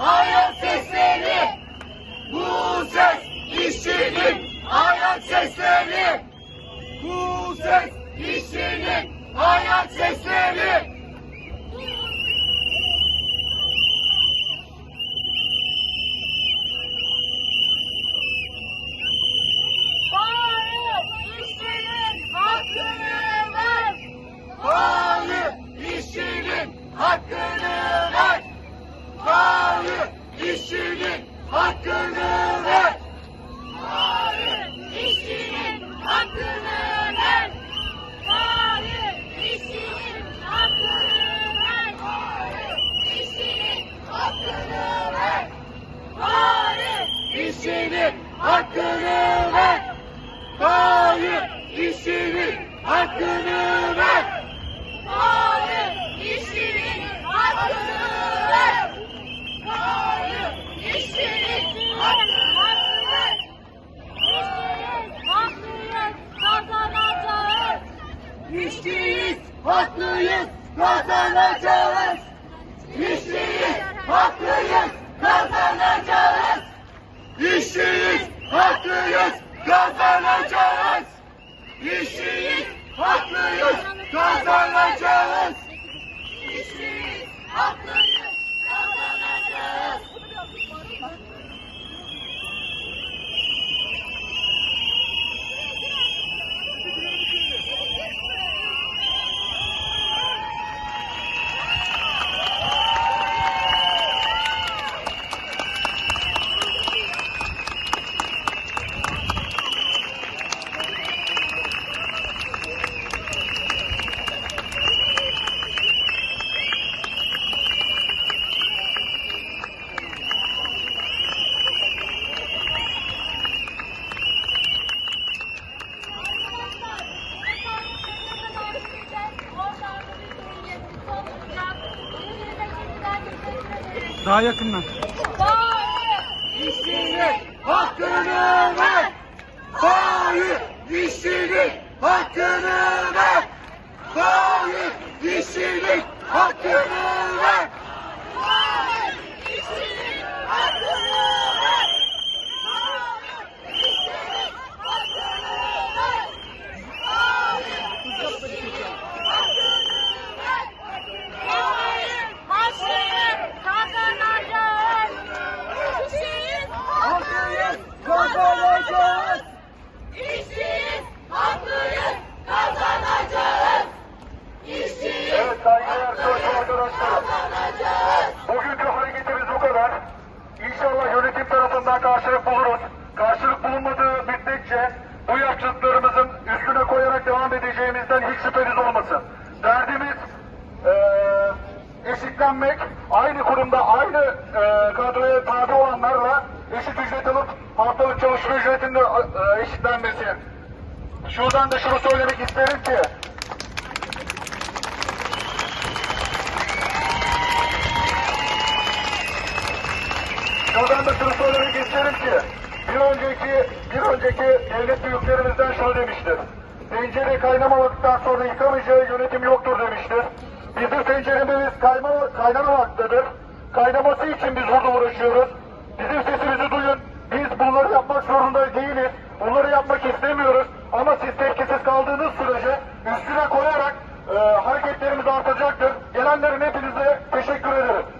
ayak sesleri. Bu ses işçinin ayak sesleri. Bu ses işçinin ayak sesleri. İşçinin hakkını ver! Hayır, işçinin hakkını ver! hayır, işçinin hakkını ver. Hayır, işçinin hakkını ver. Haklıyız, kazanacağız. İşçiyiz, haklıyız, kazanacağız! İşçiyiz, haklıyız, kazanacağız! İşçiyiz, haklıyız, kazanacağız! İşçiyiz, haklıyız, kazanacağız! İşçiyiz, haklıyız, kazanacağız. Daha yakından. İşçinin hakkını ver! Hayır, işçinin hakkını ver! Hayır, işçinin hakkını ver! Haklıyız, kazanacağız! İşçiyiz, haklıyız, kazanacağız. İşçiyiz, Evet saygıdeğer çalışma arkadaşlar. kazanacağız. Bugünkü hareketimiz bu kadar. İnşallah yönetim karşılık buluruz. Karşılık bulunmadığı müddetçe bu yaptıklarımızın üstüne koyarak devam edeceğimizden hiç şüpheniz olmasın. Derdimiz eee eşitlenmek, aynı kurumda aynı eee kadroya tabi olanlarla eşit ücret alıp haftalık çalışma ücretinde eee, eşitlenmesi. Şuradan da şunu söylemek isterim ki Şuradan da şunu söylemek isterim ki bir önceki bir önceki devlet büyüklerimizden şunu demiştir. Tencere kaynamadıktan sonra yıkamayacağı yönetim yoktur demiştir. Bizim tenceremiz kayma, kaynamamaktadır. Kaynaması için biz burada uğraşıyoruz. Bizim sesimizi duyun. Biz bunları yapmak zorunda değiliz. Bunları yapmak istemiyoruz. Ama siz tepkisiz kaldığınız sürece üstüne koyarak e, hareketlerimiz artacaktır. Gelenlerin hepinize teşekkür ederim.